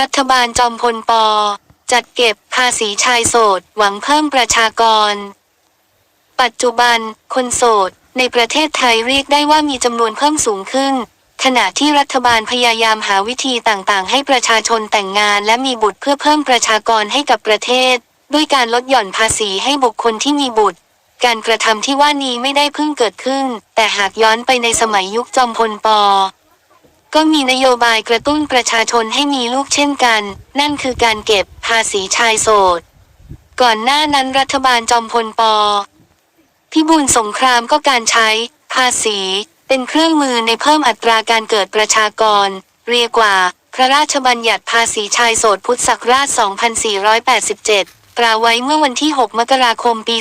รัฐบาลจอมพลป จัดเก็บภาษีชายโสด หวังเพิ่มประชากร ปัจจุบัน คนโสด ในประเทศไทยเรียกได้ว่ามีจำนวนเพิ่มสูงขึ้น ขณะที่รัฐบาลพยายามหาวิธีต่างๆ ให้ประชาชนแต่งงานและมีบุตรเพื่อเพิ่มประชากรให้กับประเทศ ด้วยการลดหย่อนภาษีให้บุคคลที่มีบุตร การกระทำที่ว่านี้ไม่ได้เพิ่งเกิดขึ้น แต่หากย้อนไปในสมัยยุคจอมพลป ก็มีนโยบายกระตุ้นประชาชนให้มีลูกเช่นกัน นั่นคือการเก็บภาษีชายโสด ก่อนหน้านั้นรัฐบาลจอมพลปพิบูลสงครามก็การใช้ ภาษี เป็นเครื่องมือในเพิ่มอัตราการเกิดประชากร เรียกว่า พระราชบัญญัติภาษีชายโสดพุทธศักราช 2487กล่าไว้เมื่อวันที่ 6 มกราคม ปี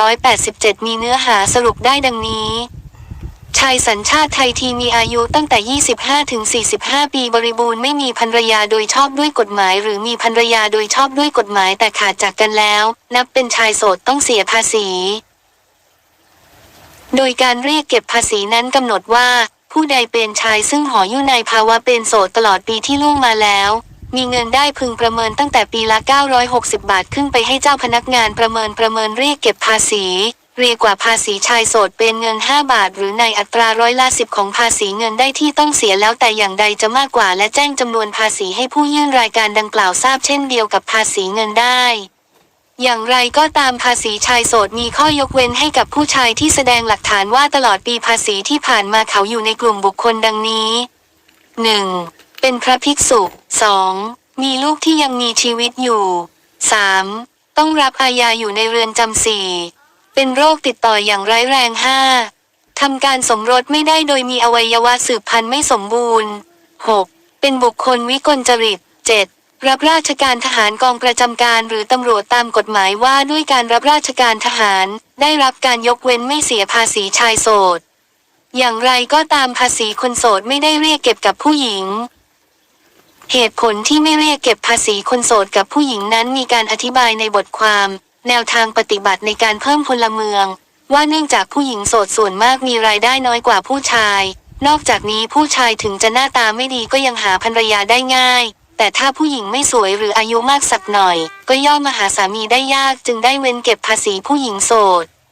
2487 มีเนื้อหาสรุปได้ดังนี้ ชายสัญชาติไทยที่มีอายุตั้งแต่ 25 ถึง 45 ปีบริบูรณ์ไม่มีภรรยาโดยชอบด้วยกฎหมาย หรือมีภรรยาโดยชอบด้วยกฎหมายแต่ขาดจากกันแล้ว นับเป็นชายโสดต้องเสียภาษี โดยการเรียกเก็บภาษีนั้นกำหนดว่า ผู้ใดเป็นชายซึ่งหออยู่ในภาวะเป็นโสดตลอดปีที่ล่วงมาแล้ว มีเงินได้พึงประเมินตั้งแต่ปีละ 960 บาทขึ้นไปให้เจ้าพนักงานประเมินประเมินเรียกเก็บภาษี เรียกว่าภาษีชายโสดเป็นเงิน 5 บาท หรือในอัตราร้อยละสิบของภาษีเงินได้ที่ต้องเสียแล้วแต่อย่างใดจะมากกว่า และแจ้งจำนวนภาษีให้ผู้ยื่นรายการดังกล่าวทราบเช่นเดียวกับภาษีเงินได้อย่างไรก็ตามภาษีชายโสดมีข้อยกเว้นให้กับผู้ชายที่แสดงหลักฐานว่าตลอดปีภาษีที่ผ่านมาเขาอยู่ในกลุ่มบุคคลดังนี้ 1. เป็นพระภิกษุ 2. มีลูกที่ยังมีชีวิตอยู่ 3. ต้องรับอาญาอยู่ในเรือนจำสี่ เป็นโรคติดต่ออย่างร้ายแรง 5. ทำการสมรสไม่ได้โดยมีอวัยวะสืบพันธุ์ไม่สมบูรณ์ 6. เป็นบุคคลวิกลจริต 7. รับราชการทหารกองประจำการหรือตำรวจตามกฎหมายว่าด้วยการรับราชการทหาร ได้รับการยกเว้นไม่เสียภาษีชายโสด อย่างไรก็ตามภาษีคนโสดไม่ได้เรียกเก็บกับผู้หญิงเหตุผลที่ไม่เรียกเก็บภาษีคนโสดกับผู้หญิงนั้นมีการอธิบายในบทความ แนวทางปฏิบัติในการเพิ่มพลเมือง ว่าเนื่องจากผู้หญิงโสดส่วนมากมีรายได้น้อยกว่าผู้ชาย นอกจากนี้ผู้ชายถึงจะหน้าตาไม่ดีก็ยังหาภรรยาได้ง่าย แต่ถ้าผู้หญิงไม่สวยหรืออายุมากสักหน่อย ก็ย่อมมาหาสามีได้ยากจึงได้เว้นเก็บภาษีผู้หญิงโสด